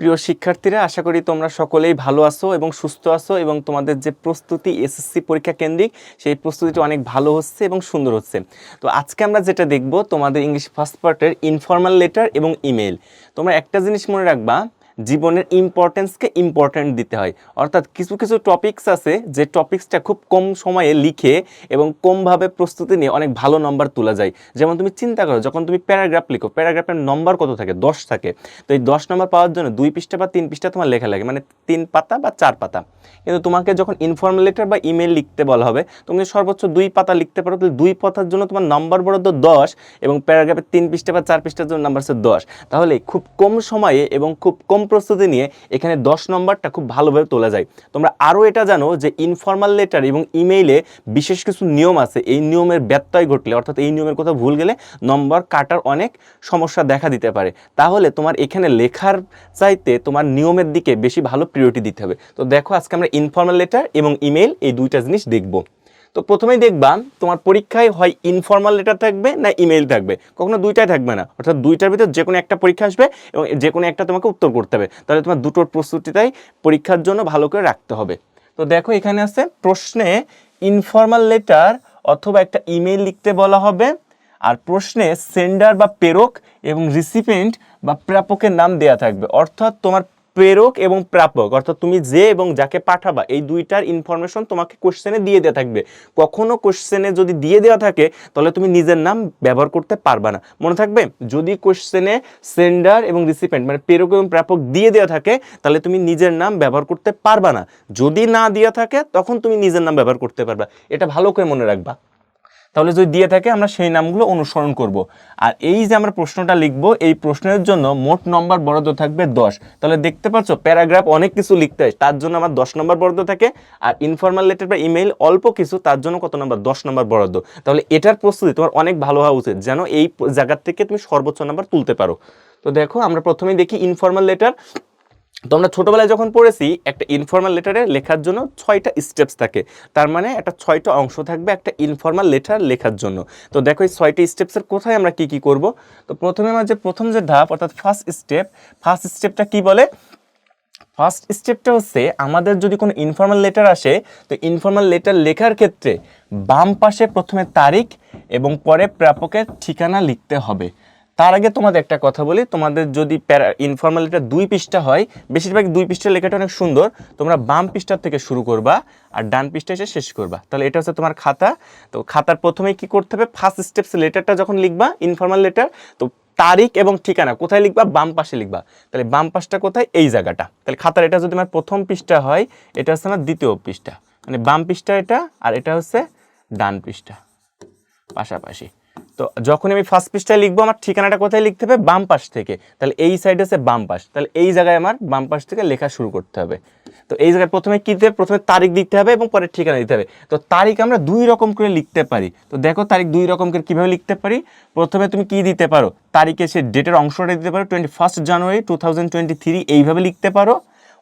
প্রিয় শিক্ষার্থীরা, আশা করি তোমরা সকলেই ভালো আছো এবং সুস্থ আছো এবং তোমাদের যে প্রস্তুতি এসএসসি পরীক্ষা কেন্দ্রিক, সেই প্রস্তুতিটা অনেক ভালো হচ্ছে এবং সুন্দর হচ্ছে। তো আজকে আমরা যেটা দেখব তোমাদের ইংলিশ ফার্স্ট পার্টের ইনফর্মাল লেটার এবং ইমেল তোমরা একটা জিনিস মনে রাখবা জীবনের ইম্পর্টেন্সকে ইম্পর্ট্যান্ট দিতে হয়। অর্থাৎ কিছু কিছু টপিকস আছে যে টপিকসটা খুব কম সময়ে লিখে এবং কমভাবে প্রস্তুতি নিয়ে অনেক ভালো নম্বর তোলা যায়। যেমন তুমি চিন্তা করো, যখন তুমি প্যারাগ্রাফ লিখো প্যারাগ্রাফের নম্বর কত থাকে? দশ থাকে। তো এই দশ নম্বর পাওয়ার জন্য দুই পৃষ্ঠা বা তিন পৃষ্ঠা তোমার লেখা লাগে। মানে তিন পাতা বা চার পাতা। কিন্তু তোমাকে যখন ইনফর্মাল লেটার বা ইমেল লিখতে বলা হবে, তুমি সর্বোচ্চ দুই পাতা লিখতে পারো, তাহলে দুই পাতার জন্য তোমার নম্বর বরাদ্দ দশ এবং প্যারাগ্রাফের তিন পৃষ্ঠা বা চার পৃষ্ঠার জন্য নাম্বার হচ্ছে দশ। তাহলে খুব কম সময়ে এবং খুব কম প্রস্তুতি নিয়ে এখানে দশ নম্বরটা খুব ভালোভাবে তোলা যায়। তোমরা আরও এটা জানো যে ইনফর্মাল লেটার এবং ইমেইলে বিশেষ কিছু নিয়ম আছে। এই নিয়মের ব্যত্যয় ঘটলে, অর্থাৎ এই নিয়মের কথা ভুল গেলে নম্বর কাটার অনেক সমস্যা দেখা দিতে পারে। তাহলে তোমার এখানে লেখার চাইতে তোমার নিয়মের দিকে বেশি ভালো প্রিয়রিটি দিতে হবে। তো দেখো আজকে আমরা ইনফর্মাল লেটার এবং ইমেল এই দুইটা জিনিস দেখব। তো প্রথমেই দেখবা তোমার পরীক্ষায় হয় ইনফর্মাল লেটার থাকবে না ইমেইল থাকবে। কখনো দুইটাই থাকবে না। অর্থাৎ দুইটার ভিতর যে কোনো একটা পরীক্ষা আসবে এবং যে কোনো একটা তোমাকে উত্তর করতে হবে। তাহলে তোমার দুটোর প্রস্তুতিটাই পরীক্ষার জন্য ভালো করে রাখতে হবে। তো দেখো এখানে আছে প্রশ্নে ইনফর্মাল লেটার অথবা একটা ইমেইল লিখতে বলা হবে আর প্রশ্নে সেন্ডার বা প্রেরক এবং রিসিপেন্ট বা প্রাপকের নাম দেয়া থাকবে। অর্থাৎ তোমার প্রেরক এবং প্রাপক। অর্থাৎ তুমি যে এবং যাকে পাঠাবা, এই দুইটার ইনফরমেশন তোমাকে কোশ্চেনে দিয়ে দেওয়া থাকবে। কখনো কোশ্চেনে যদি দিয়ে দেওয়া থাকে, তাহলে তুমি নিজের নাম ব্যবহার করতে পারবা না। মনে থাকবে? যদি কোশ্চেনে সেন্ডার এবং রিসিপেন্ট মানে প্রেরক এবং প্রাপক দিয়ে দেওয়া থাকে, তাহলে তুমি নিজের নাম ব্যবহার করতে পারবা না। যদি না দেওয়া থাকে, তখন তুমি নিজের নাম ব্যবহার করতে পারবা। এটা ভালো করে মনে রাখবা। তাহলে যদি দিয়ে থাকে, আমরা সেই নামগুলো অনুসরণ করব। আর এই যে আমরা প্রশ্নটা লিখব, এই প্রশ্নের জন্য মোট নম্বর বরাদ্দ থাকবে দশ। তাহলে দেখতে পাচ্ছ, প্যারাগ্রাফ অনেক কিছু লিখতে হয়, তার জন্য আমার দশ নম্বর বরাদ্দ থাকে। আর ইনফর্মাল লেটার বা ইমেইল অল্প কিছু, তার জন্য কত নম্বর? দশ নম্বর বরাদ্দ। তাহলে এটার প্রস্তুতি তোমার অনেক ভালো হওয়া উচিত, যেন এই জায়গার থেকে তুমি সর্বোচ্চ নাম্বার তুলতে পারো। তো দেখো, আমরা প্রথমেই দেখি ইনফর্মাল লেটার তো আমরা ছোটোবেলায় যখন পড়েছি, একটা ইনফর্মাল লেটারে লেখার জন্য ছয়টা স্টেপস থাকে। তার মানে একটা ছয়টা অংশ থাকবে একটা ইনফর্মাল লেটার লেখার জন্য। তো দেখো এই ছয়টা স্টেপসের কোথায় আমরা কি কি করব? তো প্রথমে আমার যে প্রথম যে ধাপ, অর্থাৎ ফার্স্ট স্টেপ ফার্স্ট স্টেপটা কি বলে? ফার্স্ট স্টেপটা হচ্ছে আমাদের যদি কোনো ইনফর্মাল লেটার আসে, তো ইনফর্মাল লেটার লেখার ক্ষেত্রে বাম পাশে প্রথমে তারিখ এবং পরে প্রাপকের ঠিকানা লিখতে হবে। তার আগে তোমাদের একটা কথা বলি, তোমাদের যদি প্যারা ইনফর্মাল লেটার দুই পৃষ্ঠা হয়, বেশিরভাগ দুই পৃষ্ঠার লেখাটা অনেক সুন্দর, তোমরা বাম পৃষ্ঠার থেকে শুরু করবা আর ডান পৃষ্ঠা এসে শেষ করবা। তাহলে এটা হচ্ছে তোমার খাতা, তো খাতার প্রথমেই কি করতে হবে? ফার্স্ট স্টেপস লেটারটা যখন লিখবা ইনফর্মাল লেটার তো তারিখ এবং ঠিকানা কোথায় লিখবা? বাম পাশে লিখবা। তাহলে বাম পাশটা কোথায়? এই জায়গাটা। তাহলে খাতার এটা যদি আমার প্রথম পৃষ্ঠা হয়, এটা হচ্ছে আমার দ্বিতীয় পৃষ্ঠা। মানে বাম পৃষ্ঠা এটা আর এটা হচ্ছে ডান পৃষ্ঠা। পাশাপাশি। তো যখন আমি ফার্স্ট পৃষ্ঠায় লিখব, আমার ঠিকানাটা কোথায় লিখতে হবে? বাম পাশ থেকে। তাহলে এই সাইড আছে বাম পাশ। তাহলে এই জায়গায় আমার বাম পাশ থেকে লেখা শুরু করতে হবে। তো এই জায়গায় প্রথমে কী দিতে প্রথমে তারিখ দিতে হবে এবং পরে ঠিকানা দিতে হবে। তো তারিখ আমরা দুই রকম করে লিখতে পারি। তো দেখো তারিখ দুই রকম করে কীভাবে লিখতে পারি? প্রথমে তুমি কি দিতে পারো? তারিখে সে ডেটের অংশটা দিতে পারো। Twenty first January two thousand twenty three এইভাবে লিখতে পারো।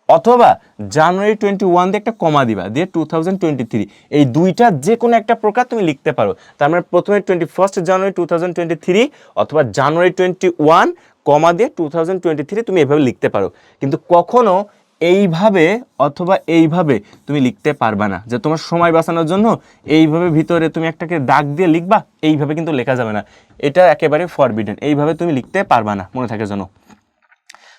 অথবা জানুয়ারি টোয়েন্টি ওয়ান দিয়ে একটা কমা দিবা, দিয়ে টু থাউজেন্ড টোয়েন্টি থ্রি এই দুইটা যে কোনো একটা প্রকার তুমি লিখতে পারো। তার মানে প্রথমে twenty first January two thousand twenty three অথবা জানুয়ারি টোয়েন্টি ওয়ান কমা দিয়ে টু থাউজেন্ড টোয়েন্টি থ্রি তুমি এভাবে লিখতে পারো। কিন্তু কখনো এইভাবে অথবা এইভাবে তুমি লিখতে পারবা না। যে তোমার সময় বাঁচানোর জন্য এইভাবে ভিতরে তুমি একটাকে দাগ দিয়ে লিখবা, এইভাবে কিন্তু লেখা যাবে না। এটা একেবারে ফরবিডেন এইভাবে তুমি লিখতে পারবা না মনে থাকে জন্য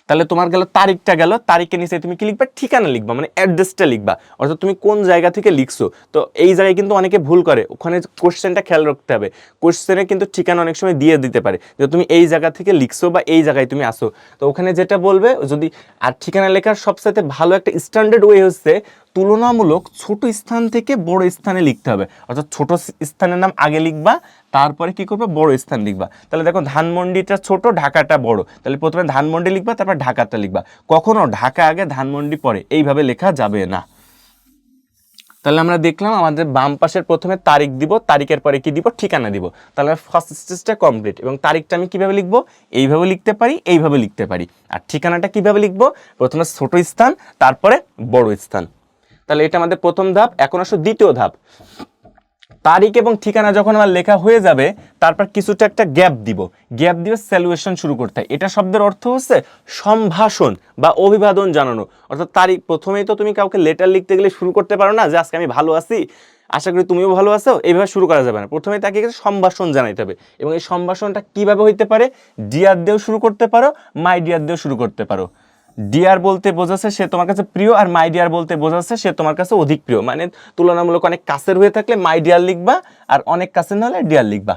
তাহলে তোমার গেল তারিখটা গেল তারিখের নিচে তুমি কি লিখবা? ঠিকানা লিখবা মানে অ্যাড্রেসটা লিখবা। অর্থাৎ তুমি কোন জায়গা থেকে লিখছো? তো এই জায়গায় কিন্তু অনেকে ভুল করে, ওখানে কোশ্চেনটা খেয়াল রাখতে হবে। কোশ্চেনে কিন্তু ঠিকানা অনেক সময় দিয়ে দিতে পারে, যে তুমি এই জায়গা থেকে লিখছো বা এই জায়গায় তুমি আসো তো ওখানে যেটা বলবে, যদি, আর ঠিকানা লেখার সবসাথে ভালো একটা স্ট্যান্ডার্ড ওয়ে হচ্ছে, তুলনামূলক ছোট স্থান থেকে বড় স্থানে লিখতে হবে। অর্থাৎ ছোট স্থানের নাম আগে লিখবা তারপরে কি করবে? বড় স্থান লিখবা। তাহলে দেখো, ধানমন্ডিটা ছোট, ঢাকাটা বড়। তাহলে প্রথমে ধানমন্ডি লিখবা, তারপর ঢাকাটা লিখবা। কখনো ঢাকা আগে ধানমন্ডি পরে, এইভাবে লেখা যাবে না। তাহলে আমরা দেখলাম আমাদের বাম পাশের প্রথমে তারিখ দিব, তারিখের পরে কি দিব? ঠিকানা দিব। তাহলে ফার্স্ট স্টেজটা কমপ্লিট এবং তারিখটা আমি কীভাবে লিখব? এইভাবে লিখতে পারি, এইভাবে লিখতে পারি। আর ঠিকানাটা কীভাবে লিখব? প্রথমে ছোট স্থান, তারপরে বড় স্থান। তাহলে এটা আমাদের প্রথম ধাপ, এখন আসো দ্বিতীয় ধাপ। তারিখ এবং ঠিকানা যখন আমার লেখা হয়ে যাবে, তারপর কিছুটা একটা গ্যাপ দিব। গ্যাপ দিয়ে স্যালুয়েশন শুরু করতে হয়। এটা শব্দের অর্থ হচ্ছে সম্ভাষণ বা অভিবাদন জানানো। অর্থাৎ তারিখ প্রথমেই তো তুমি কাউকে লেটার লিখতে গেলে শুরু করতে পারো না যে, আজকে আমি ভালো আছি, আশা করি তুমিও ভালো আছো। এইভাবে শুরু করা যাবে না। প্রথমে তাকে সম্ভাষণ জানাইতে হবে। এবং এই সম্ভাষণটা কীভাবে হইতে পারে? ডিয়ার দিয়েও শুরু করতে পারো মাই ডিয়ার দিয়েও শুরু করতে পারো। ডিয়ার বলতে বোঝাচ্ছে, সে তোমার কাছে প্রিয় আর মাই ডিয়ার বলতে বোঝাচ্ছে, সে তোমার কাছে অধিক প্রিয়। মানে তুলনামূলক অনেক কাছের হয়ে থাকলে মাই ডিয়ার লিখবা আর অনেক কাছের না হলে ডিয়ার লিখবা।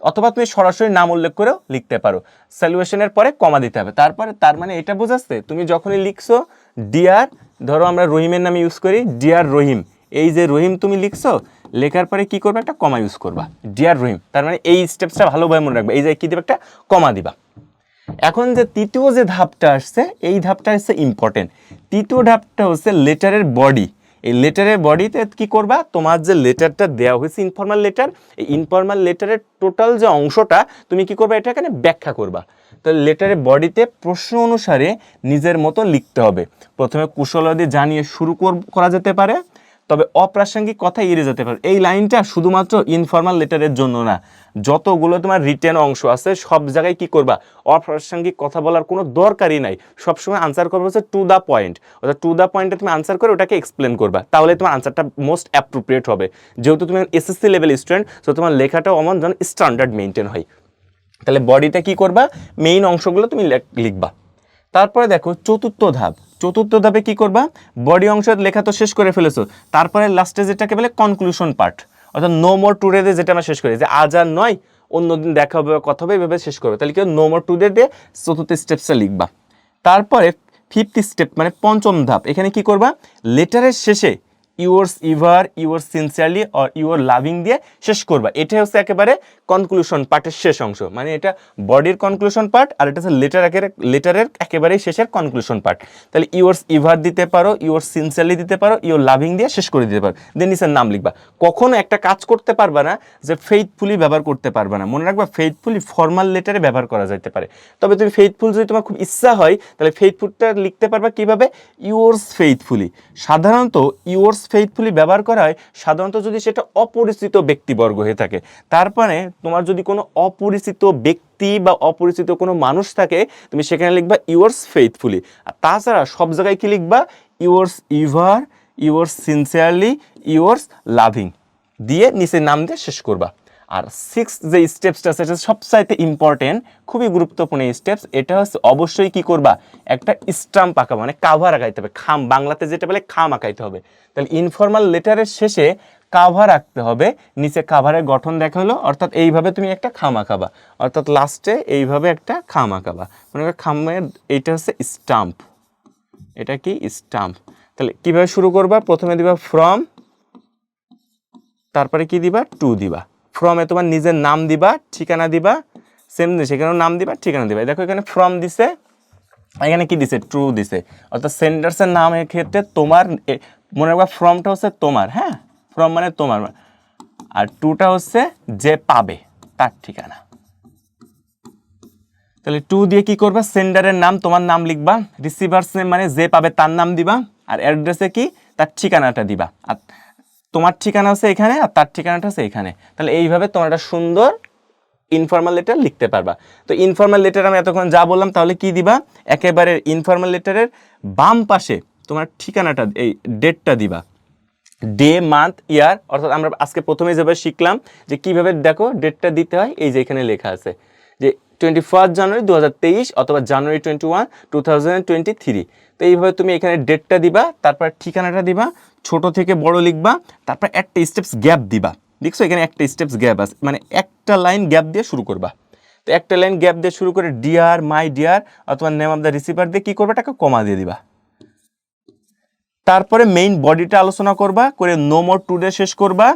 অথবা তুমি সরাসরি নাম উল্লেখ করেও লিখতে পারো। স্যালুয়েশনের পরে কমা দিতে হবে। তারপরে তার মানে এটা বোঝাচ্ছে, তুমি যখনই লিখছো ডিয়ার ধরো আমরা রহিমের নামে ইউজ করি ডিয়ার রহিম এই যে রহিম তুমি লিখছো, লেখার পরে কি করবে? একটা কমা ইউজ করবা। ডিয়ার রহিম তার মানে এই স্টেপসটা ভালোভাবে মনে রাখবে। এই যে কি দিবে? একটা কমা দিবা। এখন যে তৃতীয় যে ধাপটা আসছে, এই ধাপটা হচ্ছে ইম্পর্টেন্ট তৃতীয় ধাপটা হচ্ছে লেটারের বডি এই লেটারের বডিতে কি করবা? তোমার যে লেটারটা দেওয়া হয়েছে ইনফর্মাল লেটার এই ইনফর্মাল লেটারের টোটাল যে অংশটা, তুমি কি করবা? এটা এখানে ব্যাখ্যা করবা। তো লেটারের বডিতে প্রশ্ন অনুসারে নিজের মতো লিখতে হবে। প্রথমে কুশলাদি জানিয়ে শুরু কর- করা যেতে পারে। তবে অপ্রাসঙ্গিক কথা এড়িয়ে যেতে পারে। এই লাইনটা শুধুমাত্র ইনফর্মাল লেটারের জন্য না। যতগুলো তোমার রিটেন অংশ আছে, সব জায়গায় কি করবা? অপ্রাসঙ্গিক কথা বলার কোনো দরকারই নাই। সবসময় আনসার করবে হচ্ছে টু দ্য পয়েন্ট অর্থাৎ টু দ্য পয়েন্টে তুমি আনসার করে ওটাকে এক্সপ্লেন করবা। তাহলে তোমার আনসারটা মোস্ট অ্যাপ্রোপ্রিয়েট হবে। যেহেতু তুমি এসএসসি লেভেল স্টুডেন্ট তো তোমার লেখাটাও অমন যেন স্ট্যান্ডার্ড মেনটেন হয়। তাহলে বডিটা কি করবা? মেইন অংশগুলো তুমি লেখ- লিখবা। তারপরে দেখো চতুর্থ ধাপ। চতুর্থ ধাপে কি করবা? বডি অংশ লেখা তো শেষ করে ফেলেছো। তারপরে লাস্টে যেটাকে বলে কনক্লুশন পার্ট অর্থাৎ নো মোর টুডে দিয়ে যেটা আমরা শেষ করি, যে আজ আর নয়, অন্যদিন দেখা হবে কথা হবে, এভাবে শেষ করবে। তাহলে কি নো মোর টুডে দিয়ে চতুর্থ স্টেপসটা লিখবা। তারপরে ফিফথ স্টেপ মানে পঞ্চম ধাপ, এখানে কি করবা? লেটারের শেষে yours ever your sincerely or your loving দিয়ে শেষ করবা। এটা হচ্ছে একেবারে কনক্লুশন পার্টের শেষ অংশ। মানে এটা বডির কনক্লুশন পার্ট আর এটা হচ্ছে লেটার লেটারের একেবারেই শেষের কনক্লুশন পার্ট তাহলে ইউর্স ইভার দিতে পারো ইউর সিনসিয়ারলি দিতে পারো ইউর লাভিং দিয়ে শেষ করে দিতে পারো। দেন নিচের নাম লিখবা। কখনো একটা কাজ করতে পারবা না যে ফেইথফুলি ব্যবহার করতে পারবা না। মনে রাখবা ফেইথফুলি ফর্মাল লেটারে ব্যবহার করা যেতে পারে। তবে তুমি ফেইথফুল যদি তোমার খুব ইচ্ছা হয়, তাহলে ফেইথফুলটা লিখতে পারবা কীভাবে? ইউর্স ফেইথফুলি সাধারণত ইউর্স ফেইথফুলি ব্যবহার করা হয় সাধারণত যদি সেটা অপরিচিত ব্যক্তিবর্গ হয়ে থাকে, তারপরে তোমার যদি কোনো অপরিচিত ব্যক্তি বা অপরিচিত কোনো মানুষ থাকে, তুমি সেখানে লিখবা ইউর্স ফেইথফুলি আর তাছাড়া সব জায়গায় কি লিখবা? Yours ever yours sincerely yours loving দিয়ে নিচে নাম দিয়ে শেষ করবা। আর সিক্স যে স্টেপসটা সেটা সবচাইতে ইম্পর্টেন্ট খুবই গুরুত্বপূর্ণ স্টেপস এটা হচ্ছে অবশ্যই কি করবা? একটা স্টাম্প আঁকা মানে কাভার আঁকাইতে হবে, খাম, বাংলাতে যেটা বলে খাম আঁকাইতে হবে। তাহলে ইনফর্মাল লেটারের শেষে কাভার আঁকতে হবে। নিচে কাভারের গঠন দেখা হলো, অর্থাৎ এইভাবে তুমি একটা খাম আঁকাবা অর্থাৎ লাস্টে এইভাবে একটা খাম আঁকাবা করো খামের এইটা হচ্ছে স্টাম্প এটা কি? স্টাম্প তাহলে কীভাবে শুরু করবা? প্রথমে দিবা ফ্রম তারপরে কি দিবা? টু দিবা। ফ্রমে তোমার নিজের নাম দিবা, ঠিকানা দিবা। সেম সেখানেও নাম দিবা, ঠিকানা দিবা। দেখো এখানে ফ্রম দিছে, এখানে কি দিছে? ট্রু দিছে। অর্থাৎ সেন্টার্সের নামের ক্ষেত্রে তোমার মনে রাখবা ফ্রমটা হচ্ছে তোমার হ্যাঁ? ফ্রম মানে তোমার আর টুটা হচ্ছে যে পাবে, তার ঠিকানা। তাহলে টু দিয়ে কি করবা? সেন্ডারের নাম, তোমার নাম লিখবা। রিসিভার্স নেম মানে যে পাবে, তার নাম দিবা। আর অ্যাড্রেসে কি? তার ঠিকানাটা দিবা। আর তোমার ঠিকানা আছে এখানে, আর তার ঠিকানাটা আছে এখানে। তাহলে এইভাবে তোমার একটা সুন্দর ইনফর্মাল লেটার লিখতে পারবা। তো ইনফর্মাল লেটার আমি এতক্ষণ যা বললাম, তাহলে কি দিবা? একেবারে ইনফর্মাল লেটারের বাম পাশে তোমার ঠিকানাটা, এই ডেটটা দিবা। ডে মান্থ ইয়ার অর্থাৎ আমরা আজকে প্রথমে যেভাবে শিখলাম যে কীভাবে দেখো ডেটটা দিতে হয়, এই যে এখানে লেখা আছে যে টোয়েন্টি ফার্স্ট জানুয়ারি দু হাজার তেইশ অথবা জানুয়ারি টোয়েন্টি ওয়ান টু তো এইভাবে তুমি এখানে ডেটটা দিবা, তারপর ঠিকানাটা দিবা, ছোট থেকে বড় লিখবা, তারপর একটা স্টেপস গ্যাপ দিবা। দেখছ এখানে একটা স্টেপস গ্যাপ আছে মানে একটা লাইন গ্যাপ দিয়ে শুরু করবা। তো একটা লাইন গ্যাপ দিয়ে শুরু করে ডিয়ার মাই ডিয়ার অথবা নেম অফ দ্য রিসিভার দিয়ে কী করবে? টাকা কমা দিয়ে দিবা। তারপরে মেইন বডিটা আলোচনা করবা, করে নো মোর টুডে শেষ করবা,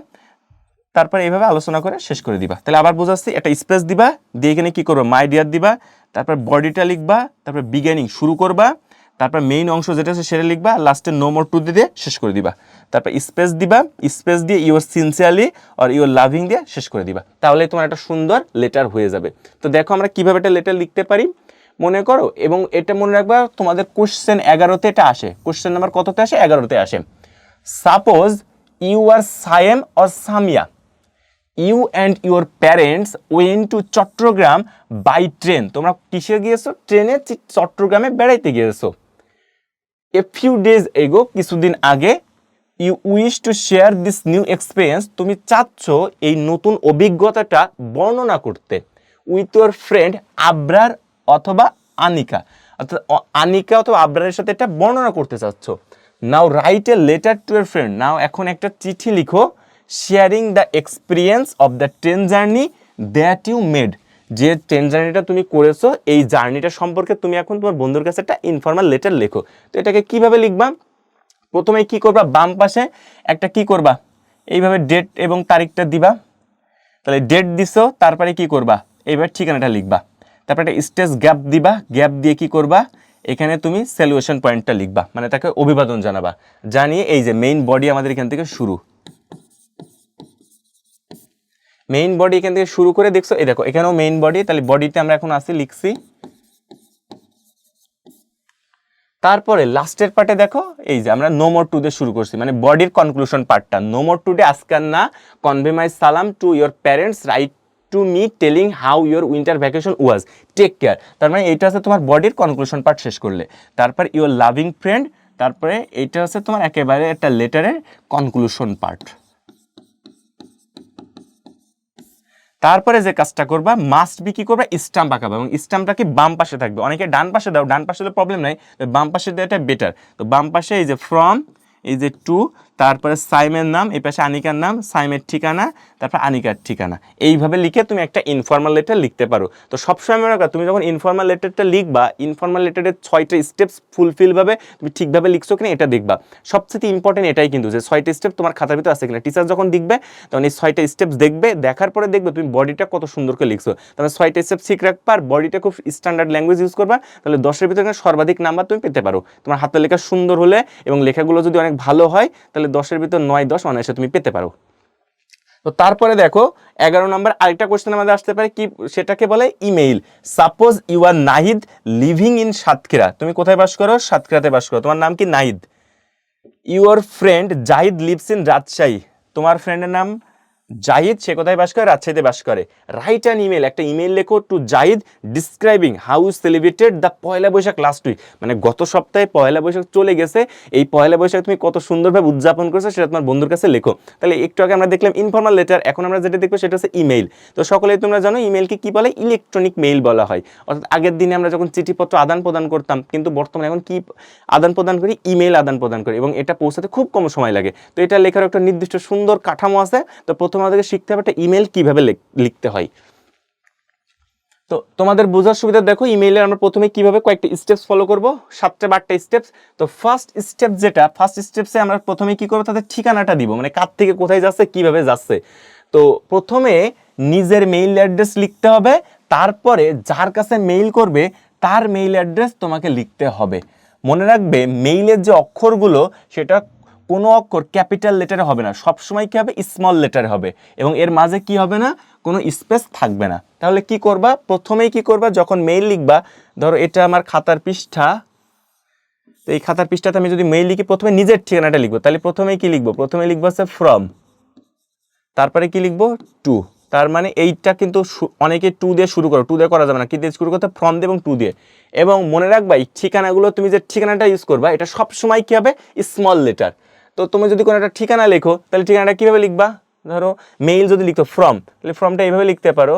তারপরে এইভাবে আলোচনা করে শেষ করে দিবা। তাহলে আবার বোঝাচ্ছি, একটা স্পেস দিবা, দিয়ে এখানে কি করবা? মাই ডিয়ার দিবা, তারপর বডিটা লিখবা, তারপর বিগিনিং শুরু করবা, তারপর মেইন অংশ যেটা আছে সেটা লিখবা লাস্টে নো মোর টু দিয়ে শেষ করে দিবা। তারপর স্পেস দিবা স্পেস দিয়ে ইউর সিনসিয়ারলি আর ইউর লাভিং দিয়ে শেষ করে দিবা। তাহলে তোমার একটা সুন্দর লেটার হয়ে যাবে। তো দেখো আমরা কীভাবে একটা লেটার লিখতে পারি? মনে করো এবং এটা মনে রাখবা তোমাদের কোশ্চেন এগারোতে এটা আসে। কোশ্চেন নাম্বার কততে আসে? এগারোতে আসে। Suppose you are Sayem or Samia you and your parents went to Chittagong by train তোমরা কিসে গিয়েছো? ট্রেনে চট্টগ্রামে বেড়াইতে গিয়েছো। এ ফিউ ডেজ এগো কিছুদিন আগে you wish to share this new experience তুমি চাচ্ছ এই নতুন অভিজ্ঞতাটা বর্ণনা করতে। উইথ ইউর ফ্রেন্ড আবরার অথবা আনিকা। অর্থাৎ আনিকা অথবা আবরারের সাথে এটা বর্ণনা করতে চাচ্ছ। Now write a letter to your friend now এখন একটা চিঠি লিখো। Sharing the experience of the train journey that you made যে ট্রেন জার্নিটা তুমি করেছ, এই জার্নিটা সম্পর্কে তুমি এখন তোমার বন্ধুর কাছে একটা ইনফর্মাল লেটার লেখো। তো এটাকে কীভাবে লিখবা? প্রথমে কি করবা? বাম পাশে একটা কি করবা? এইভাবে ডেট এবং তারিখটা দিবা। তাহলে ডেট দিছো, তারপরে কি করবা? এইবার ঠিকানাটা লিখবা। তারপরে একটা স্টেজ গ্যাপ দিবা, গ্যাপ দিয়ে কি করবা? এখানে তুমি স্যালুয়েশন পয়েন্টটা লিখবা মানে তাকে অভিবাদন জানাবা। জানিয়ে এই যে মেইন বডি আমাদের এখান থেকে শুরু। মেইন বডি এখান থেকে শুরু করে দেখছ, এই দেখো, এখানেও মেইন বডি তাহলে বডিতে আমরা এখন আসি, লিখছি। তারপরে লাস্টের পার্টে দেখো, এই যে আমরা নো মোর টু দিয়ে শুরু করছি মানে বডির কনক্লুশন পার্টটা নো মোর টু ডে আজকাল না convey my salam to your parents write to me telling how your winter vacation was take care তার মানে এইটা হচ্ছে তোমার বডির কনক্লুশন পার্ট শেষ করলে। তারপর ইউর লাভিং ফ্রেন্ড তারপরে এইটা হচ্ছে তোমার একেবারে একটা লেটারের কনক্লুশন পার্ট তারপরে যে কাজটা করবা মাস্ট বি কি করবা? স্টাম্প আঁকাবা এবং স্টাম্পটা কি বাম পাশে থাকবে। অনেকে ডান পাশে দাও, ডান পাশে প্রবলেম নাই বাম পাশে দেওয়াটা বেটার তো বাম পাশে এই যে ফ্রম এই যে টু তারপরে সাইমের নাম, এই পাশে আনিকার নাম, সাইমের ঠিকানা, তারপর আনিকার ঠিকানা। এইভাবে লিখে তুমি একটা ইনফর্মাল লেটার লিখতে পারো। তো সবসময় মনে রাখো, তুমি যখন ইনফর্মাল লেটারটা লিখবা ইনফর্মাল লেটারের ছয়টা স্টেপস ফুলফিলভাবে তুমি ঠিকভাবে লিখছো কিনা এটা দেখবা। সবচেয়ে ইম্পর্টেন্ট এটাই কিন্তু যে ছয়টা স্টেপ তোমার খাতার ভিতরে আছে কিনা। টিচার যখন দেখবে, তখন এই ছয়টা স্টেপস দেখবে, দেখার পরে দেখবে তুমি বডিটা কত সুন্দর করে লিখছো। তাহলে ছয়টা স্টেপ ঠিক রাখবা আর বডিটা খুব স্ট্যান্ডার্ড ল্যাঙ্গুয়েজ ইউজ করবা, তাহলে দশের ভিতরে সর্বাধিক নাম্বার তুমি পেতে পারো। তোমার হাতের লেখা সুন্দর হলে এবং লেখাগুলো যদি অনেক ভালো হয়, তাহলে দশের ভিতর নয়, দশ অনায়াসে তুমি পেতে পারো। তো তারপরে দেখো, এগারো নম্বর আরেকটা কোয়েশ্চেন আমাদের আসতে পারে, কি সেটাকে বলে email. Suppose you are Nahid living in Satkhira তুমি কোথায় বাস করো? সাতক্ষীরাতে বাস করো। তোমার নাম কি? Nahid your friend Zahid lives in Rajshahi তোমার ফ্রেন্ডের নাম? জাহিদ সে কোথায় বাস করে রাজশাহীতে বাস করে। রাইট অ্যান ইমেল একটা ইমেল লেখো to Zahid describing how celebrated the Poila Boishakh last week মানে গত সপ্তাহে পয়লা বৈশাখ চলে গেছে, এই পয়লা বৈশাখ তুমি কত সুন্দরভাবে উদযাপন করেছ সেটা তোমার বন্ধুর কাছে লেখো। তাহলে একটু আগে আমরা দেখলাম ইনফর্মাল লেটার এখন আমরা যেটা দেখব সেটা হচ্ছে ইমেল তো সকলেই তোমরা জানো ইমেলকে কী বলে? ইলেকট্রনিক মেইল বলা হয়। অর্থাৎ আগের দিনে আমরা যখন চিঠিপত্র আদান প্রদান করতাম, কিন্তু বর্তমানে এখন কি আদান প্রদান করি? ইমেল আদান প্রদান করি এবং এটা পৌঁছাতে খুব কম সময় লাগে। তো এটা লেখার একটা নির্দিষ্ট সুন্দর কাঠামো আছে। তো প্রথমে আমাদেরকে শিখতে হবে একটা ইমেল কীভাবে লেখ- লিখতে হয়। তো তোমাদের বোঝার সুবিধা দেখো ইমেইলে আমরা প্রথমে কীভাবে কয়েকটা স্টেপস ফলো করব, সাতটা বা আটটা স্টেপস তো ফার্স্ট স্টেপ যেটা ফার্স্ট স্টেপসে আমরা প্রথমে কি করব, তাদের ঠিকানাটা দিব মানে কার থেকে কোথায় যাচ্ছে, কীভাবে যাচ্ছে। তো প্রথমে নিজের মেইল অ্যাড্রেস লিখতে হবে, তারপরে যার কাছে মেইল করবে, তার মেইল অ্যাড্রেস তোমাকে লিখতে হবে। মনে রাখবে মেইলের যে অক্ষরগুলো, সেটা কোনো অক্ষর ক্যাপিটাল লেটারে হবে না। সবসময় কি হবে? স্মল লেটারে হবে। এবং এর মাঝে কি হবে না? কোনো স্পেস থাকবে না। তাহলে কি করবা? প্রথমেই কি করবা? যখন মেইল লিখবা, ধরো এটা আমার খাতার পৃষ্ঠা। তো এই খাতার পৃষ্ঠাতে আমি যদি মেইল লিখি, প্রথমে নিজের ঠিকানাটা লিখব। তাহলে প্রথমেই কি লিখব? প্রথমে লিখব হচ্ছে ফ্রম তারপরে কি লিখব? টু তার মানে এইটা কিন্তু অনেকে টু দিয়ে শুরু করো। টু দিয়ে করা যাবে না। কি দিয়ে শুরু করতে ফ্রম দিয়ে এবং টু দিয়ে। এবং মনে রাখবা, এই ঠিকানাগুলো তুমি যে ঠিকানাটা ইউজ করবা, এটা সব সময় কি হবে? স্মল লেটার তো তুমি যদি কোনো একটা ঠিকানা লেখো, তাহলে ঠিকানাটা কীভাবে লিখবা? ধরো মেইল যদি লিখো ফ্রম তাহলে ফ্রমটা এইভাবে লিখতে পারো।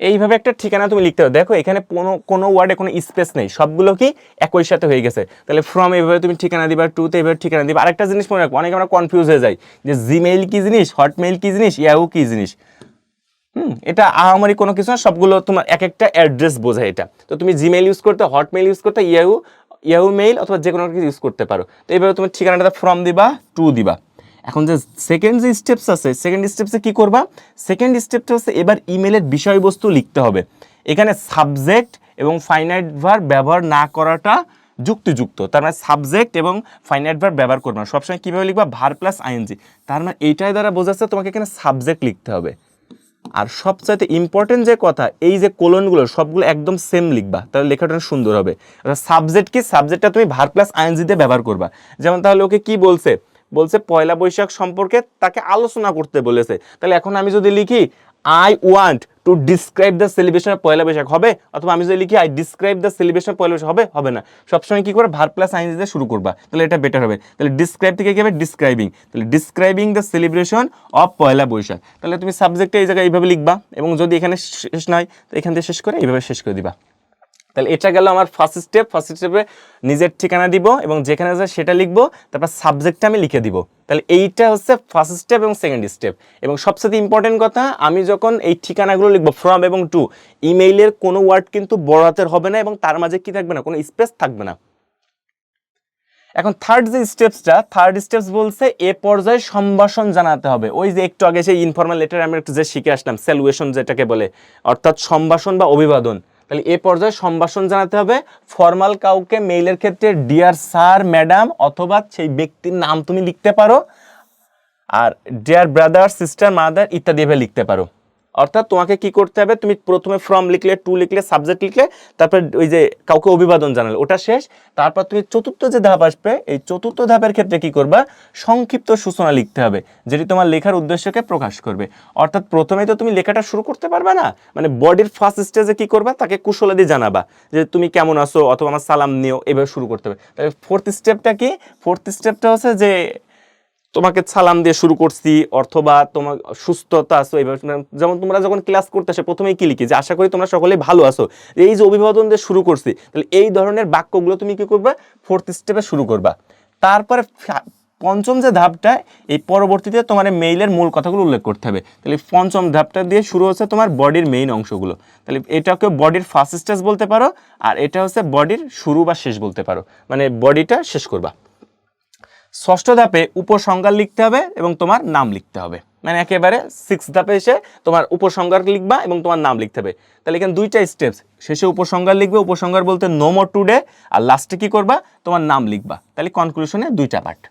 এইভাবে একটা ঠিকানা তুমি লিখতে হবে দেখো, এখানে কোনো কোনো ওয়ার্ডে কোনো স্পেস নেই। সবগুলো কি একই সাথে হয়ে গেছে। তাহলে ফ্রম এইভাবে তুমি ঠিকানা দিবা টুতে এইভাবে ঠিকানা দিবা। আরেকটা জিনিস মনে রাখব, অনেকে আমরা কনফিউজ হয়ে যাই যে জিমেইল কি জিনিস হটমেইল কি জিনিস ইয়াহু কি জিনিস? হুম, এটা আহামারি কোনো কিছু না, সবগুলো তোমার এক একটা অ্যাড্রেস বোঝায় এটা। তো তুমি জিমেইল ইউজ করতে হটমেইল ইউজ করতে ইয়াহু ইয়াহু মেইল অথবা যে কোনো কিছু ইউজ করতে পারো। তো এইভাবে তুমি ঠিকানাটা ফ্রম দিবা টু দিবা। এখন যে সেকেন্ড যে স্টেপস আছে সেকেন্ড স্টেপসে কি করবা? সেকেন্ড স্টেপটা হচ্ছে এবার ইমেলের বিষয়বস্তু লিখতে হবে। এখানে সাবজেক্ট এবং ফাইনাইট ভার ব্যবহার না করাটা যুক্তিযুক্ত। তার মানে সাবজেক্ট এবং ফাইনাইট ভার্ব ব্যবহার করবে না। সবসময় কীভাবে লিখবা? ভার প্লাস আইএনজি তার মানে এইটাই দ্বারা বোঝাচ্ছে তোমাকে এখানে সাবজেক্ট লিখতে হবে। আর সবচাইতে ইম্পর্টেন্ট যে কথা, এই যে কোলনগুলো সবগুলো একদম সেম লিখবা। তাহলে লেখাটা সুন্দর হবে। সাবজেক্ট কি? সাবজেক্টটা তুমি ভার প্লাস আইএনজি দিয়ে ব্যবহার করবা। যেমন তাহলে ওকে কি বলছে? বলছে পয়লা বৈশাখ সম্পর্কে তাকে আলোচনা করতে বলেছে। তাহলে এখন আমি যদি লিখি I want to describe the celebration of Poila Boishakh হবে? অথবা আমি যদি লিখি I describe the celebration of Poila Boishakh হবে? হবে না। সবসময় কি করে ভার প্লাস আইন দিয়ে শুরু করবা। তাহলে এটা বেটার হবে। তাহলে ডিসক্রাইব থেকে কি হবে? ডিসক্রাইবিং তাহলে describing the celebration of Poila Boishakh. তাহলে তুমি সাবজেক্টে এই জায়গায় এইভাবে লিখবা এবং যদি এখানে শেষ নয়, তো এখান থেকে শেষ করে এইভাবে শেষ করে দিবা। তাহলে এটা গেল আমার ফার্স্ট স্টেপ ফার্স্ট স্টেপে নিজের ঠিকানা দিব এবং যেখানে আছে সেটা লিখব, তারপর সাবজেক্টটা আমি লিখে দিব। তাহলে এইটা হচ্ছে ফার্স্ট স্টেপ এবং সেকেন্ড স্টেপ এবং সবচেয়ে ইম্পর্টেন্ট কথা, আমি যখন এই ঠিকানাগুলো লিখব ফ্রম এবং টু ইমেইলের কোনো ওয়ার্ড কিন্তু বড় হাতের হবে না এবং তার মাঝে কি থাকবে না, কোনো স্পেস থাকবে না। এখন থার্ড যে স্টেপসটা থার্ড স্টেপস বলছে এ পর্যায়ে সম্ভাষণ জানাতে হবে। ওই যে একটু আগে সেই ইনফর্মাল লেটার আমি একটু যে শিখে আসলাম স্যালুয়েশন যেটাকে বলে, অর্থাৎ সম্ভাষণ বা অভিবাদন। তাহলে এ পর্যায়ে সম্ভাষণ জানাতে হবে। ফর্মাল কাউকে মেইলের ক্ষেত্রে ডিয়ার স্যার ম্যাডাম অথবা সেই ব্যক্তির নাম তুমি লিখতে পারো। আর ডিয়ার ব্রাদার সিস্টার মাদার ইত্যাদি এভাবে লিখতে পারো। অর্থাৎ তোমাকে কি করতে হবে? তুমি প্রথমে ফ্রম লিখলে টু লিখলে সাবজেক্ট লিখলে, তারপর ওই যে কাউকে অভিবাদন জানালে, ওটা শেষ। তারপর তুমি চতুর্থ যে ধাপ আসবে, এই চতুর্থ ধাপের ক্ষেত্রে কি করবা? সংক্ষিপ্ত সূচনা লিখতে হবে, যেটি তোমার লেখার উদ্দেশ্যকে প্রকাশ করবে। অর্থাৎ প্রথমে তো তুমি লেখাটা শুরু করতে পারবে না? মানে বডির ফার্স্ট স্টেজে কি করবা? তাকে কুশলাদি জানাবা যে তুমি কেমন আছো? অথবা আমার সালাম নিও, এভাবে শুরু করতে হবে। তাহলে ফোর্থ স্টেপটা কি? ফোর্থ স্টেপটা হচ্ছে যে তোমাকে সালাম দিয়ে শুরু করছি, অথবা তোমার সুস্থতা আছো এইভাবে যেমন তোমরা যখন ক্লাস করতে আসে, প্রথমেই কি লিখি? যে আশা করি তোমরা সকলেই ভালো আছো। এই যে অভিবাদন দিয়ে শুরু করছি, তাহলে এই ধরনের বাক্যগুলো তুমি কি করবে? ফোর্থ স্টেপে শুরু করবা। তারপরে পঞ্চম যে ধাপটা, এই পরবর্তীতে তোমার মেইলের মূল কথাগুলো উল্লেখ করতে হবে। তাহলে পঞ্চম ধাপটা দিয়ে শুরু হচ্ছে তোমার বডির মেইন অংশগুলো। তাহলে এটাকে বডির ফার্স্ট স্টেজ বলতে পারো, আর এটা হচ্ছে বডির শুরু বা শেষ বলতে পারো। মানে বডিটা শেষ করবা। ষষ্ঠ ধাপে উপসংজ্ঞা লিখতে হবে এবং তোমার নাম লিখতে হবে। মানে একেবারে সিক্স ধাপে এসে তোমার উপসংজ্ঞা লিখবা এবং তোমার নাম লিখতে হবে। তাহলে এখানে দুইটা স্টেপস শেষে উপসংজ্ঞা লিখবে উপসংজ্ঞার বলতে নো মোর টুডে আর লাস্টে কি করবা? তোমার নাম লিখবা। তাহলে কনক্লুশনে দুইটা পার্ট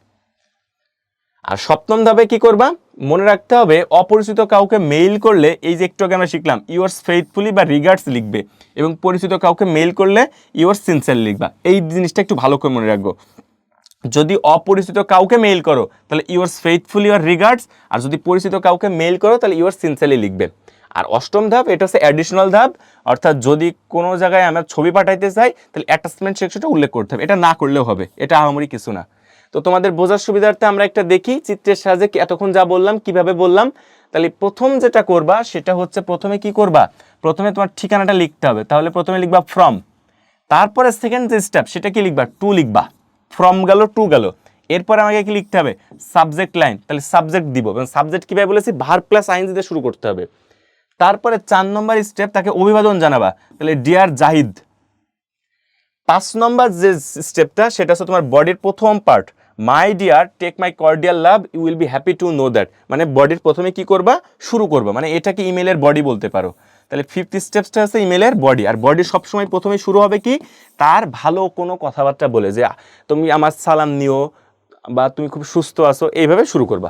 আর সপ্তম ধাপে কি করবা? মনে রাখতে হবে, অপরিচিত কাউকে মেইল করলে, এই যে একটু আমরা শিখলাম ইউয়ার্স ফেইথফুলি বা রিগার্ডস লিখবে এবং পরিচিত কাউকে মেইল করলে ইউয়ার্স সিনসিয়ার লিখবা। এই জিনিসটা একটু ভালো করে মনে রাখব। যদি অপরিচিত কাউকে মেইল করো, তাহলে ইউয়ার্স ফেইথফুলি আর রিগার্ডস আর যদি পরিচিত কাউকে মেইল করো, তাহলে ইউয়ার্স সিনসিয়ারলি লিখবে। আর অষ্টম ধাপ, এটা হচ্ছে অ্যাডিশনাল ধাপ, অর্থাৎ যদি কোনো জায়গায় আমরা ছবি পাঠাইতে চাই, তাহলে অ্যাটাচমেন্ট সেকশনটা উল্লেখ করতে হবে। এটা না করলেও হবে, এটা আহামরি কিছু না। তো তোমাদের বোঝার সুবিধার্থে আমরা একটা দেখি, চিত্রের সাহায্যে এতক্ষণ যা বললাম, কীভাবে বললাম। তাহলে প্রথম যেটা করবা, সেটা হচ্ছে প্রথমে কি করবা? প্রথমে তোমার ঠিকানাটা লিখতে হবে। তাহলে প্রথমে লিখবা ফ্রম তারপরে সেকেন্ড যে স্টেপ সেটা কি লিখবা? টু লিখবা। ফ্রম গেল টু গেল। এরপর আমাকে কি লিখতে হবে? সাবজেক্ট লাইন তাহলে সাবজেক্ট দিব। এবং সাবজেক্ট কীভাবে বলেছি? ভার প্লাস আইন দিতে শুরু করতে হবে। তারপরে চার নম্বর স্টেপ তাকে অভিবাদন জানাবা। তাহলে ডিয়ার জাহিদ পাঁচ নম্বর যে স্টেপটা সেটা হচ্ছে তোমার বডির প্রথম part my dear take my cordial love you will be happy to know that মানে বডির প্রথমে কি করবা? শুরু করবা। মানে এটাকে ইমেলের বডি বলতে পারো। তাহলে ফিফথ স্টেপসটা হচ্ছে ইমেলের বডি আর বডি সবসময় প্রথমে শুরু হবে কি? তার ভালো কোনো কথাবার্তা বলে যে তুমি আমার সালাম নিও বা তুমি খুব সুস্থ আছো। এইভাবে শুরু করবা।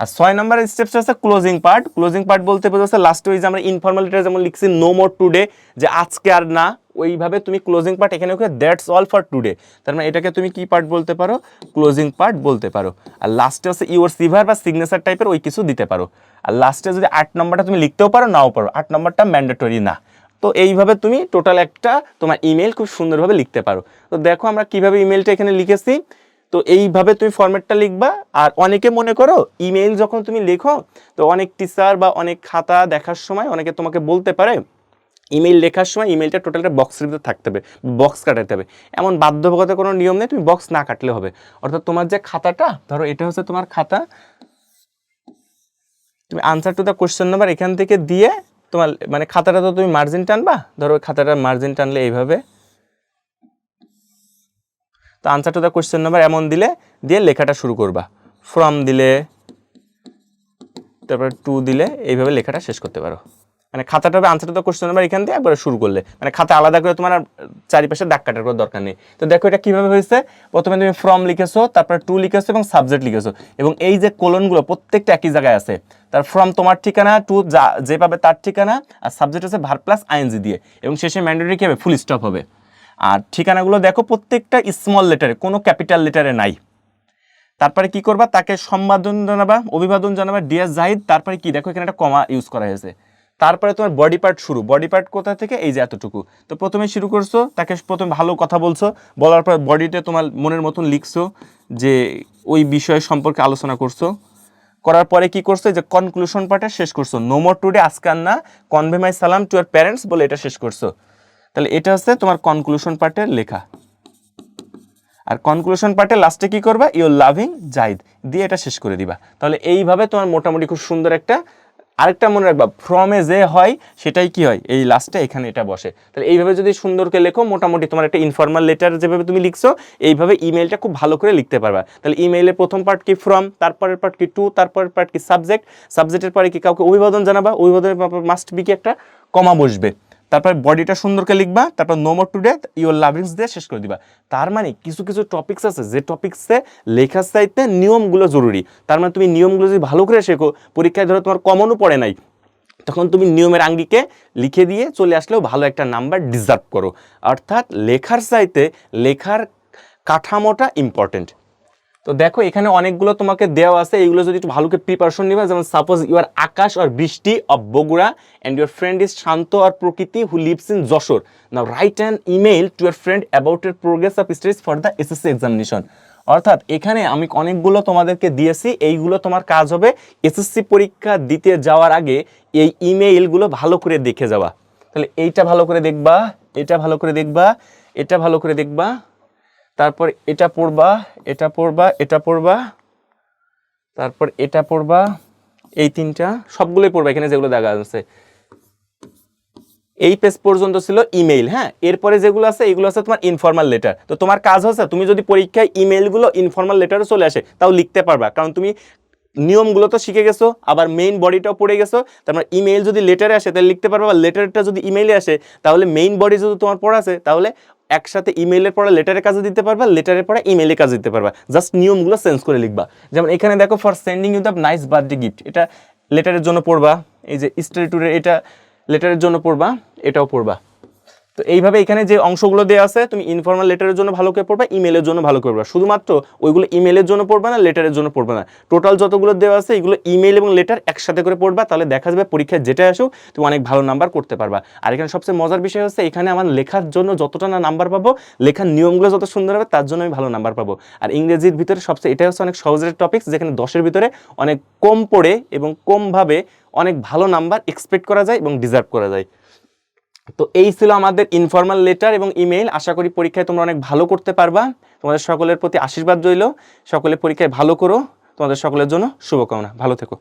আর ছয় নম্বর স্টেপসটা হচ্ছে ক্লোজিং পার্ট ক্লোজিং পার্ট বলতে বোঝাচ্ছে লাস্টে ওই যে আমরা ইনফর্মাল যেমন লিখছি নো মোর টুডে যে আজকে আর না, ওইভাবে তুমি ক্লোজিং পার্ট এখানে okay that's all for today তার মানে এটাকে তুমি কি পার্ট বলতে পারো? ক্লোজিং পার্ট বলতে পারো। আর লাস্টে হচ্ছে ইউর সিভার বা সিগনেচার টাইপের ওই কিছু দিতে পারো। আর লাস্টে যদি আট নম্বরটা তুমি লিখতেও পারো, নাও পারো আট নম্বরটা ম্যান্ডেটরি না। তো এইভাবে তুমি টোটাল একটা তোমার ইমেল খুব সুন্দরভাবে লিখতে পারো। তো দেখো আমরা কীভাবে ইমেলটা এখানে লিখেছি। তো এইভাবে তুমি ফরম্যাটটা লিখবা। আর অনেকে মনে করো ইমেল যখন তুমি লেখো, তো অনেক টিচার বা অনেক খাতা দেখার সময় অনেকে তোমাকে বলতে পারে ইমেল লেখার সময় ইমেলটা টোটালটা বক্সের ভিতরে থাকতে হবে বক্স কাটাতে হবে। এমন বাধ্যবাধকতা কোনো নিয়ম নেই, তুমি বক্স না কাটলে হবে। অর্থাৎ তোমার যে খাতাটা, ধরো এটা হচ্ছে তোমার খাতা তুমি answer to the question number এখান থেকে দিয়ে তোমার মানে খাতাটা তো তুমি মার্জিন টানবা, ধরো খাতাটার মার্জিন টানলে এইভাবে। তো answer to the question number এমন দিলে, দিয়ে লেখাটা শুরু করবা। ফ্রম দিলে, তারপর টু দিলে, এইভাবে লেখাটা শেষ করতে পারো। মানে খাতাটা হবে আনসার দ্য কোশ্চেন নাম্বার এখান থেকে একবারে শুরু করলে। মানে খাতা আলাদা করে তোমার চারিপাশে দাগ কাটার কোনো দরকার নেই। তো দেখো এটা কীভাবে হয়েছে? প্রথমে তুমি ফ্রম লিখেছো, তারপর টু লিখেছো এবং সাবজেক্ট লিখেছো। এবং এই যে কোলনগুলো প্রত্যেকটা একই জায়গায় আছে। তার ফ্রম তোমার ঠিকানা টু যা, যে পাবে তার ঠিকানা, আর সাবজেক্ট আছে ভার প্লাস আইএনজি দিয়ে। এবং শেষে ম্যান্ডেটরি কি হবে? ফুল স্টপ হবে। আর ঠিকানাগুলো দেখো, প্রত্যেকটা স্মল লেটারে কোনো ক্যাপিটাল লেটারে নাই। তারপরে কি করবা? তাকে সম্বাদন জানাবা, অভিবাদন জানাবা। ডিয়ার জাহিদ তারপরে কি? দেখো এখানে একটা কমা ইউজ করা হয়েছে। তারপরে তোমার বডি পার্ট শুরু। বডি পার্ট কোথা থেকে? এই যে এতটুকু। তো প্রথমে শুরু করছ, তাকে প্রথমে ভালো কথা বলছো, বলার পর বডিতে তোমার মনের মতন লিখছো যে ওই বিষয় সম্পর্কে আলোচনা করছ। করার পরে কি করছ? যে কনক্লুশন পার্টটা শেষ করছ। নো মোর টুডে আজকার না। কনভে মাই সালাম টু ইয়ার প্যারেন্টস বলে এটা শেষ করছ। তাহলে এটা হচ্ছে তোমার কনক্লুশন পার্টের লেখা। আর কনক্লুশন পার্টে লাস্টে কি করবা? ইউর লাভিং জাইদ দিয়ে এটা শেষ করে দিবা। তাহলে এইভাবে তোমার মোটামুটি খুব সুন্দর একটা আরেকটা মনে রাখবা ফ্রমে যে হয়, সেটাই কি হয়? এই লাস্টে এখানে এটা বসে। তাহলে এইভাবে যদি সুন্দরকে লেখো, মোটামুটি তোমার একটা ইনফর্মাল লেটার যেভাবে তুমি লিখছো, এইভাবে ইমেলটা খুব ভালো করে লিখতে পারবা। তাহলে ইমেইলের প্রথম পার্ট কি ফ্রম তারপরের পার্ট কি টু তারপরের পার্ট কি সাবজেক্ট সাবজেক্টের পরে কি কাউকে অভিবাদন জানাবা, অভিবাদনের মাস্ট বি কি একটা কমা বসবে। তারপর বডিটা সুন্দরকে লিখবা, তারপর no more today your lovings দিয়ে শেষ করে দিবা। তার মানে কিছু কিছু টপিকস আছে, যে টপিক্সে লেখার চাইতে নিয়মগুলো জরুরি। তার মানে তুমি নিয়মগুলো যদি ভালো করে শেখো, পরীক্ষায় ধরো তোমার কমনও পড়ে নাই, তখন তুমি নিয়মের আঙ্গিকে লিখে দিয়ে চলে আসলেও ভালো একটা নাম্বার ডিজার্ভ করো। অর্থাৎ লেখার চাইতে লেখার কাঠামোটা ইম্পর্টেন্ট তো দেখো, এখানে অনেকগুলো তোমাকে দেওয়া আছে। এইগুলো যদি একটু ভালো করে প্রিপারেশন নিবা, যেমন suppose your Akash R Brishti of Bogura and your friend is Shanto R Prakriti who lives in Jessore. Now write an email to your friend about your progress of studies for the SSC examination অর্থাৎ এখানে আমি অনেকগুলো তোমাদেরকে দিয়েছি, এইগুলো তোমার কাজ হবে। এসএসসি পরীক্ষা দিতে যাওয়ার আগে এই ইমেইলগুলো ভালো করে দেখে যাওয়া। তাহলে এইটা ভালো করে দেখবা, এটা ভালো করে দেখবা, এটা ভালো করে দেখবা। তারপর এটা পড়বা এটা পড়বা এটা পড়বা, তারপর এটা পড়বা, এই তিনটা, সবগুলোই পড়বা, এখানে যেগুলো দেখা আছে। এই পেজ পর্যন্ত ছিল ইমেইল হ্যাঁ? এরপরে যেগুলো আছে, এগুলো আছে তোমার ইনফর্মাল লেটার তো তোমার কাজ হচ্ছে, তুমি যদি পরীক্ষায় ইমেইলগুলো ইনফর্মাল লেটারে চলে আসে, তাও লিখতে পারবা। কারণ তুমি নিয়মগুলো তো শিখে গেছো, আবার মেইন বডিটাও পড়ে গেছো, তারপর ইমেইল যদি লেটারে আসে, তাহলে লিখতে পারবা লেটারটা যদি ইমেইলে আসে, তাহলে মেইন বডি যদি তোমার পড়া আছে তাহলে একসাথে ইমেইলের পরে লেটারের কাজে দিতে পারবা লেটারের পরে ইমেইলের কাজে দিতে পারবা। জাস্ট নিয়মগুলো চেঞ্জ করে লিখবা। যেমন এখানে দেখো for sending you the nice birthday gift এটা লেটারের জন্য পড়বা। এই যে স্টাডি টুরের এটা লেটারের জন্য পড়বা, এটাও পড়বা। তো এইভাবে এখানে যে অংশগুলো দেওয়া আছে, তুমি ইনফর্মাল লেটারের জন্য ভালো করে পড়বা ইমেলের জন্য ভালো করে পড়বা। শুধুমাত্র ওইগুলো ইমেলের জন্য পড়বা না লেটারের জন্য পড়বা না। টোটাল যতগুলো দেওয়া আছে, এগুলো ইমেল এবং লেটার একসাথে করে পড়বা, তাহলে দেখা যাবে পরীক্ষায় যেটা আসুক, তুমি অনেক ভালো নাম্বার করতে পারবা। আর এখানে সবচেয়ে মজার বিষয় হচ্ছে, এখানে আমার লেখার জন্য যতটা না নাম্বার পাবো, লেখার নিয়মগুলো যত সুন্দর হবে, তার জন্য আমি ভালো নাম্বার পাবো। আর ইংরেজির ভিতরে সবচেয়ে, এটাই হচ্ছে অনেক সহজের টপিক্স যেখানে দশের ভিতরে অনেক কম পড়ে এবং কমভাবে অনেক ভালো নাম্বার এক্সপেক্ট করা যায় এবং ডিজার্ভ করা যায়। তো এই ছিল আমাদের ইনফর্মাল লেটার এবং ইমেইল আশা করি পরীক্ষায় তোমরা অনেক ভালো করতে পারবা। তোমাদের সকলের প্রতি আশীর্বাদ রইল। সকলে পরীক্ষায় ভালো করো। তোমাদের সকলের জন্য শুভকামনা। ভালো থেকো।